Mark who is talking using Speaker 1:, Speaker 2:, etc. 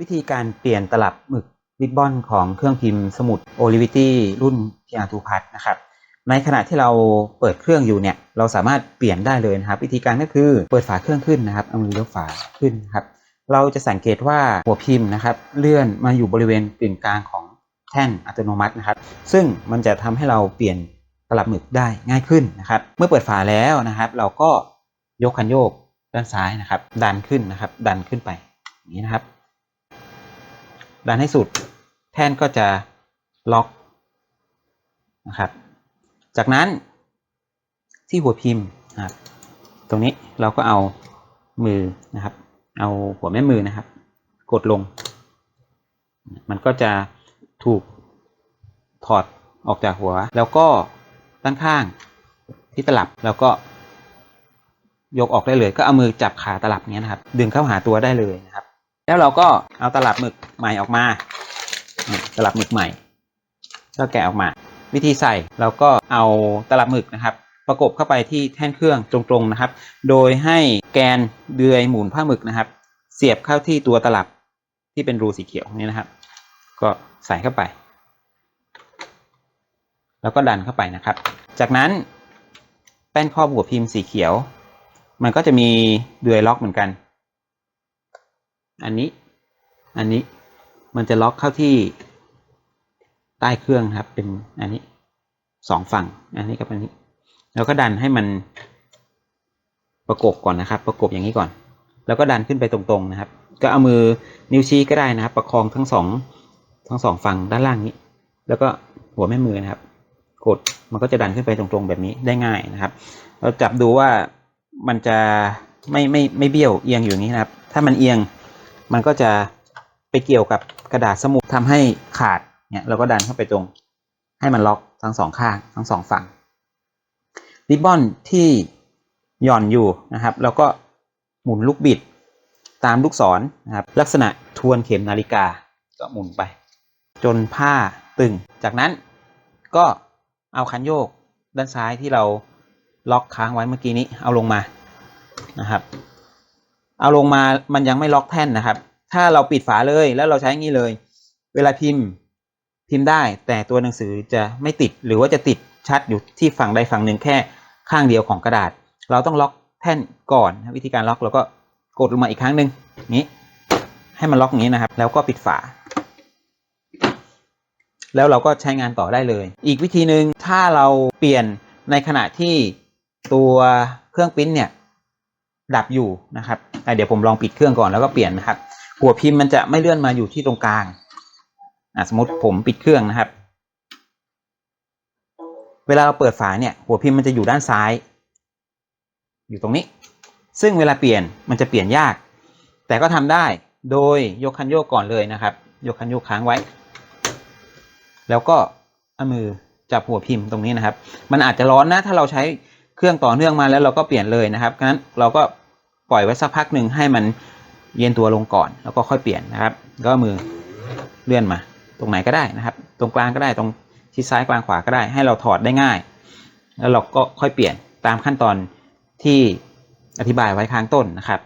Speaker 1: วิธีการเปลี่ยนตลับหมึกริบบอนของเครื่องพิมพ์สมุด o l i v i t y รุ่น PR2 Plus นะครับ ในขณะที่เราเปิดเครื่องอยู่เนี่ย เราสามารถเปลี่ยนได้เลยนะครับ วิธีการก็คือเปิดฝาเครื่องขึ้นนะครับ เอามือยกฝาขึ้นครับ เราจะสังเกตว่าหัวพิมพ์นะครับ เลื่อนมาอยู่บริเวณกึ่งกลางของแท่นอัตโนมัตินะครับ ซึ่งมันจะทำให้เราเปลี่ยนตลับหมึกได้ง่ายขึ้นนะครับ เมื่อเปิดฝาแล้วนะครับ เราก็ยกคันโยกด้านซ้ายนะครับ ดันขึ้นนะครับ ดันขึ้นไปอย่างนี้นะครับ ดันให้สุด แท่นก็จะล็อกนะครับ จากนั้นที่หัวพิมพ์นะครับ ตรงนี้เราก็เอามือนะครับ เอาหัวแม่มือนะครับ กดลง มันก็จะถูกถอดออกจากหัว แล้วก็ด้านข้างที่ตลับแล้วก็ยกออกได้เลย ก็เอามือจับขาตลับเนี้ยนะครับ ดึงเข้าหาตัวได้เลยนะ แล้วเราก็เอาตลับหมึกใหม่ออกมา ตลับหมึกใหม่ ก็แกะออกมา วิธีใส่เราก็เอาตลับหมึกนะครับ ประกบเข้าไปที่แท่นเครื่องตรงๆนะครับ โดยให้แกนเดือยหมุนผ้าหมึกนะครับ เสียบเข้าที่ตัวตลับที่เป็นรูสีเขียวนี่นะครับ ก็ใส่เข้าไป แล้วก็ดันเข้าไปนะครับ จากนั้นแป้นครอบหัวพิมพ์สีเขียว มันก็จะมีเดือยล็อกเหมือนกัน อันนี้ อันนี้มันจะล็อกเข้าที่ใต้เครื่องครับ เป็นอันนี้สองฝั่ง อันนี้กับอันนี้ แล้วก็ดันให้มันประกบก่อนนะครับ ประกบอย่างนี้ก่อน แล้วก็ดันขึ้นไปตรงๆนะครับ ก็เอามือนิ้วชี้ก็ได้นะครับ ประคองทั้งสองทั้งสองฝั่งด้านล่างนี้ แล้วก็หัวแม่มือนะครับ กดมันก็จะดันขึ้นไปตรงๆ แบบนี้ได้ง่ายนะครับ เราจับดูว่ามันจะไม่ไม่ไม่เบี้ยวเอียงอยู่อย่างนี้นะครับ ถ้ามันเอียง มันก็จะไปเกี่ยวกับกระดาษสมุดทำให้ขาดเนี่ยเราก็ดันเข้าไปตรงให้มันล็อกทั้งสองข้างทั้งสองฝั่งริบบอนที่หย่อนอยู่นะครับแล้วก็หมุนลูกบิดตามลูกศรนะครับลักษณะทวนเข็มนาฬิกาก็หมุนไป จนผ้าตึง จากนั้นก็เอาคันโยกด้านซ้ายที่เราล็อกค้างไว้เมื่อกี้นี้เอาลงมานะครับ เอาลงมามันยังไม่ล็อกแท่นนะครับ ถ้าเราปิดฝาเลยแล้วเราใช้งี้เลย เวลาพิมพ์พิมพ์ได้ แต่ตัวหนังสือจะไม่ติดหรือว่าจะติดชัดอยู่ที่ฝั่งใดฝั่งหนึ่งแค่ข้างเดียวของกระดาษ เราต้องล็อกแท่นก่อนวิธีการล็อกเราก็กดลงมาอีกครั้งหนึ่งนี้ให้มันล็อกอย่างนี้นะครับ แล้วก็ปิดฝา แล้วเราก็ใช้งานต่อได้เลย อีกวิธีหนึ่งถ้าเราเปลี่ยนในขณะที่ตัวเครื่องปริ้นเนี่ย ดับอยู่นะครับอ่เดี๋ยวผมลองปิดเครื่องก่อนแล้วก็เปลี่ยนนะครับ หัวพิมพ์มันจะไม่เลื่อนมาอยู่ที่ตรงกลางอะสมมติผมปิดเครื่องนะครับ เวลาเราเปิดฝาเนี่ยหัวพิมพ์มันจะอยู่ด้านซ้าย อยู่ตรงนี้ ซึ่งเวลาเปลี่ยนมันจะเปลี่ยนยาก แต่ก็ทำได้โดยยกคันโยกก่อนเลยนะครับ ยกคันโยกค้างไว้ แล้วก็เอามือจับหัวพิมพ์ตรงนี้นะครับ มันอาจจะร้อนนะถ้าเราใช้ เครื่องต่อเนื่องมาแล้วเราก็เปลี่ยนเลยนะครับงั้นเราก็ปล่อยไว้สักพักหนึ่งให้มันเย็นตัวลงก่อน แล้วก็ค่อยเปลี่ยนนะครับ ก็มือเลื่อนมา ตรงไหนก็ได้นะครับ ตรงกลางก็ได้ตรงชิดซ้ายกลางขวาก็ได้ ให้เราถอดได้ง่าย แล้วเราก็ค่อยเปลี่ยนตามขั้นตอนที่อธิบายไว้ข้างต้นนะครับ